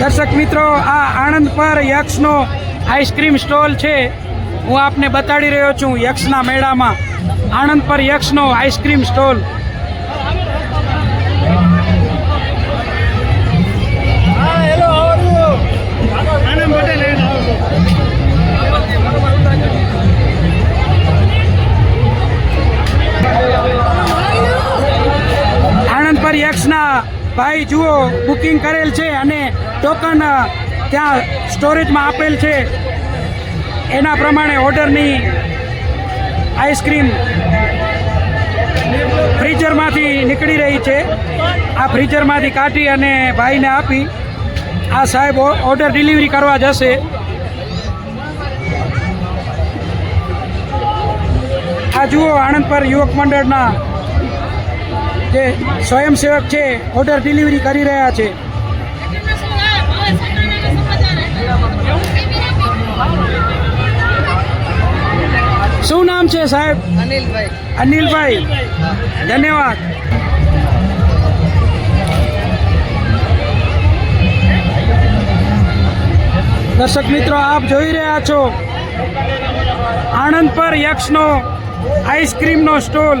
દર્શક મિત્રો, આ આણંદ પર યક્ષનો આઈસ્ક્રીમ સ્ટોલ છે. હું આપને બતાડી રહ્યો છું યક્ષના મેળામાં. આણંદ પર યક્ષનો આઈસ્ક્રીમ સ્ટોલ. ભાઈ, જુઓ બુકિંગ કરેલ છે અને ટોકન ત્યાં સ્ટોરેજમાં આપેલ છે. એના પ્રમાણે ઓર્ડરની આઈસ્ક્રીમ ફ્રીઝરમાંથી નીકળી રહી છે. આ ફ્રીઝરમાંથી કાઢી અને ભાઈને આપી. આ સાહેબ ઓર્ડર ડિલિવરી કરવા જશે. આ જુઓ આણંદ પર યુવક મંડળના જે સ્વયંસેવક છે ઓર્ડર ડિલિવરી કરી રહ્યા છે. શું નામ છે, સાહેબ? અનિલભાઈ. અનિલભાઈ ધન્યવાદ. દર્શક મિત્રો, આપ જોઈ રહ્યા છો આણંદ પર યક્ષનો આઈસ્ક્રીમનો સ્ટોલ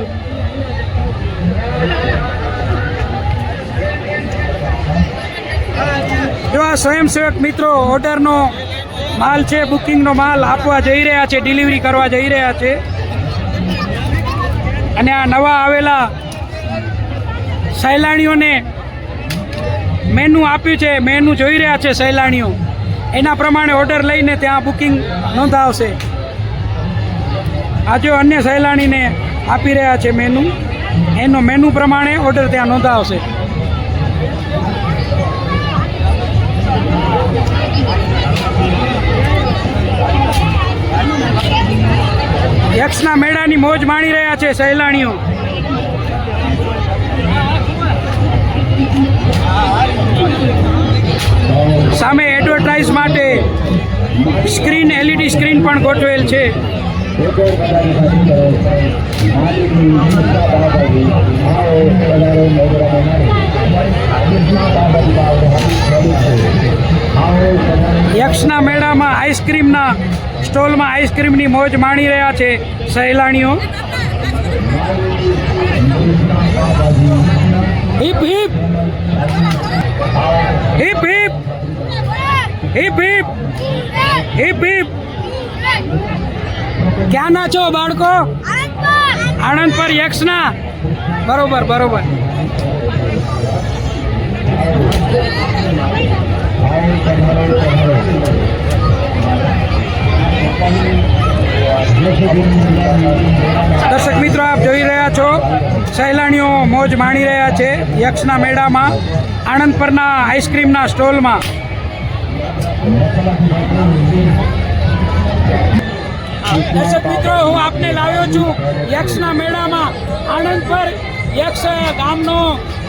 આ સ્વયંસેવક મિત્રો ઓર્ડરનો માલ છે, બુકિંગનો માલ આપવા જઈ રહ્યા છે, ડિલિવરી કરવા જઈ રહ્યા છે. અને આ નવા આવેલા સહેલાણીઓને મેનુ આપ્યું છે મેનુ જોઈ રહ્યા છે સહેલાણીઓ. એના પ્રમાણે ઓર્ડર લઈને ત્યાં બુકિંગ નોંધાવશે. આજે અન્ય સહેલાણીને આપી રહ્યા છે મેનુ એનો મેનુ પ્રમાણે ઓર્ડર ત્યાં નોંધાવશે. યક્ષના મેળાની મોજ માણી રહ્યા છે સહેલાણીઓ. સામે એડવર્ટાઇઝ માટે સ્ક્રીન, એલઈડી સ્ક્રીન પણ ગોઠવેલ છે. આઈસ્ક્રીમના સ્ટોલમાં આઈસ્ક્રીમની મોજ માણી રહ્યા છે સહેલાણીઓ. Hip hip. Hip hip. Hip hip. Hip hip. ક્યાં ના છો બાળકો? આણંદ પર યક્ષના બરોબર બરોબર. દર્શક મિત્રો, આપ જોઈ રહ્યા છો, સહેલાણીઓ મોજ માણી રહ્યા છે યક્ષના મેળામાં આણંદ પરના આઈસ્ક્રીમના સ્ટોલમાં. દર્શક મિત્રો, હું આપને લાવ્યો છું યક્ષના મેળામાં આણંદ પર યક્ષ ગામનો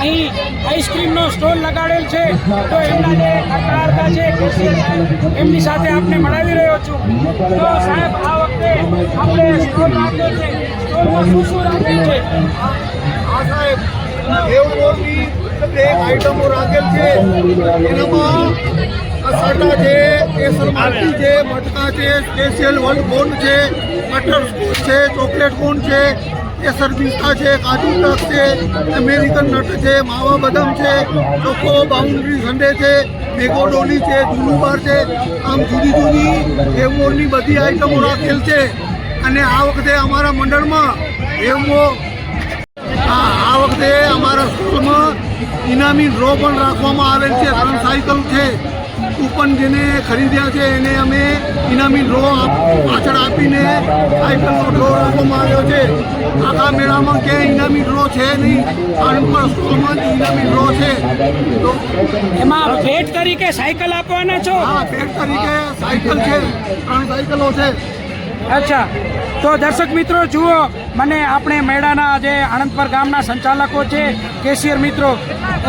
અહીં આઈસ્ક્રીમનો સ્ટોલ લગાડેલ છે. તો એમના જે કાર્યકર્તા છે એમની સાથે આપને મળાવી રહ્યો છું. તો સાહેબ, આ વખતે આપણે સ્ટોલ રાખ્યો છે. સ્ટોલમાં શું શું રાખ્યું છે? આ સાહેબ દેવમોરની એક આઈટમો રાખેલ છે. એનામાં સાટા છે, કેસર માટી છે, મટકા છે, સ્પેશિયલ વન કોન છે, બટર સ્કોચ છે, ચોકલેટ કોન છે કેસર પિસ્તા છે, કાજુ ટક છે, અમેરિકન નટ છે, માવા બદામ છે લોકો બાઉન્ડ્રી સંડે છે, મેગો ડોલી છે જુનુબાર છે, આમ જુદી જુદી દેવમોરની બધી આઈટમો રાખેલ છે. અને આ વખતે અમારા મંડળમાં દેવમો આ વખતે અમારા સ્કૂલમાં ઇનામી ડ્રો પણ રાખવામાં આવેલ છે, ત્રણ સાયકલ છે. કૂપન જેને ખરીદ્યા છે એને અમે ઇનામી ડ્રો પાછળ આપીને સાયકલનો ડ્રો રાખવામાં આવ્યો છે. આખા મેળામાં ક્યાંય ઇનામી ડ્રો છે નહીં. આણંદપુર સ્કૂલમાં જ ઇનામી ડ્રો છે. તો એમાં ભેટ તરીકે સાયકલ આપવાના છો? હા ભેટ તરીકે સાયકલ છે. ત્રણ સાયકલો છે. અચ્છા. તો દર્શક મિત્રો, જુઓ, મને આપણે મેળાના જે આણંદપર ગામના સંચાલકો છે, કેશિયર મિત્રો,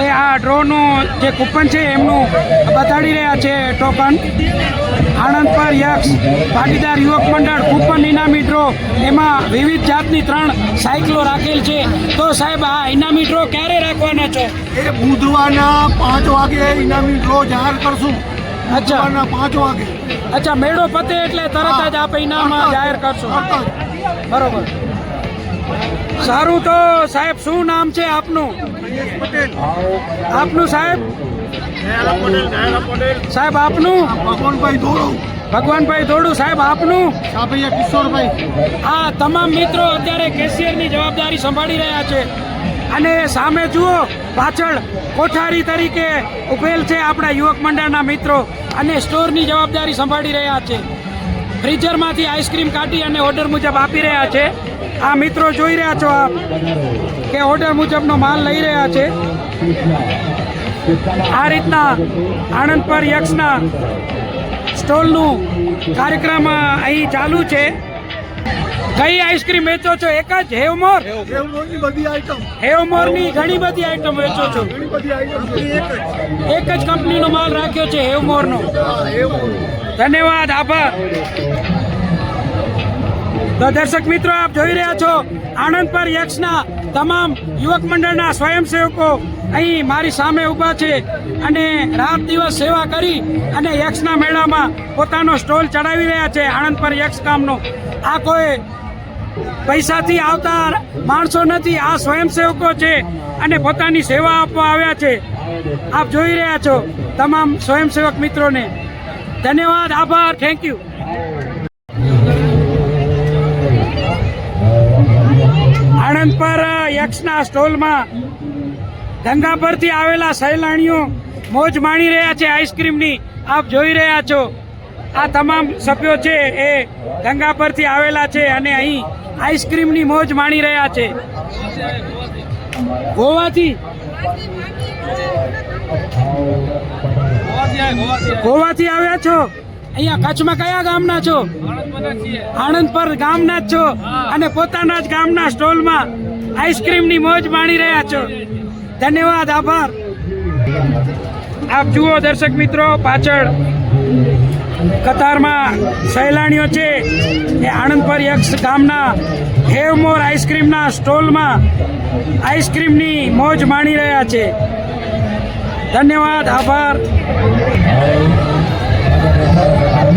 એ આ ડ્રોનું જે કૂપન છે, એમનું બતાડી રહ્યા છે ટોકન. આણંદપર યક્ષ ભાગીદાર યુવક મંડળ કૂપન ઇનામી ડ્રો, એમાં વિવિધ જાતની ત્રણ સાયકલો રાખેલ છે. તો સાહેબ, આ ઇનામી ડ્રો ક્યારે રાખવાના છો? એ બુધવારના પાંચ વાગે ઇનામી ડ્રો જાહેર કરશું. અચ્છા. પાંચ વાગે. અચ્છા મેળો પતે એટલે તરત જ આપ ઇનામ જાહેર કરશો. બરોબર. સારું તો સાહેબ શું નામ છે આપનું? પટેલ. આપનું સાહેબ? સાહેબ આપનું? ભગવાનભાઈ દોડો ભગવાનભાઈ દોડું સાહેબ આપનું? સાભૈયા કિશોરભાઈ. આ તમામ મિત્રો અત્યારે કેશિયરની જવાબદારી સંભાળી રહ્યા છે. અને સામે જુઓ પાછળ કોઠારી તરીકે ઉભેલ છે આપણા યુવક મંડળના મિત્રો અને સ્ટોરની જવાબદારી સંભાળી રહ્યા છે. ફ્રીઝરમાંથી આઈસ્ક્રીમ કાઢી અને ઓર્ડર મુજબ આપી રહ્યા છે. આ મિત્રો જોઈ રહ્યા છો આપ કે ઓર્ડર મુજબનો માલ લઈ રહ્યા છે. આ રીતના આણંદ પર યક્ષના સ્ટોલનું કાર્યક્રમ અહીં ચાલુ છે. કઈ આઈસ્ક્રીમ વેચો છો? એક જ? હેવમોર? દેવનોની બધી હેવમોરની ઘણી બધી આઈટમ વેચો છો. એક જ કંપનીનો માલ રાખ્યો છે હેવમોરનો. ધન્યવાદ, આભાર. તો દર્શક મિત્રો, આપ જોઈ રહ્યા છો આણંદ પર યક્ષના તમામ યુવક મંડળના સ્વયંસેવકો અહીં મારી સામે ઊભા છે અને રાત દિવસ સેવા કરી અને યક્ષના મેળામાં પોતાનો સ્ટોલ ચડાવી રહ્યા છે આણંદ પર યક્ષ કામનો આ કોઈ પૈસાથી આવતા માણસો નથી, આ સ્વયંસેવકો છે અને પોતાની સેવા આપવા આવ્યા છે. આપ જોઈ રહ્યા છો તમામ સ્વયંસેવક મિત્રોને. ધન્યવાદ, આભાર થેન્ક યુ આણંદ પર યક્ષના સ્ટોલમાં ગંગા પરથી આવેલા સહેલાણીઓ મોજ માણી રહ્યા છે આઈસ્ક્રીમની. આપ જોઈ રહ્યા છો. આ તમામ સભ્યો છે એ ગંગા પરથી આવેલા છે અને અહીં આઈસ્ક્રીમની મોજ માણી રહ્યા છે. ગોવાથી ગોવાથી આવ્યા છો? અહીંયા કચ્છમાં કયા ગામના છો? આણંદ પર ગામના જ છો? અને પોતાના જ ગામના સ્ટોલમાં આઈસ્ક્રીમની મોજ માણી રહ્યા છો? ધન્યવાદ આભાર. આપ જુઓ દર્શક મિત્રો પાછળ કતારમાં સહેલાણીઓ છે એ આણંદ પર યક્ષ ગામના હેવમોર આઈસ્ક્રીમના સ્ટોલમાં આઈસ્ક્રીમની મોજ માણી રહ્યા છે. ધન્યવાદ આભાર. Thank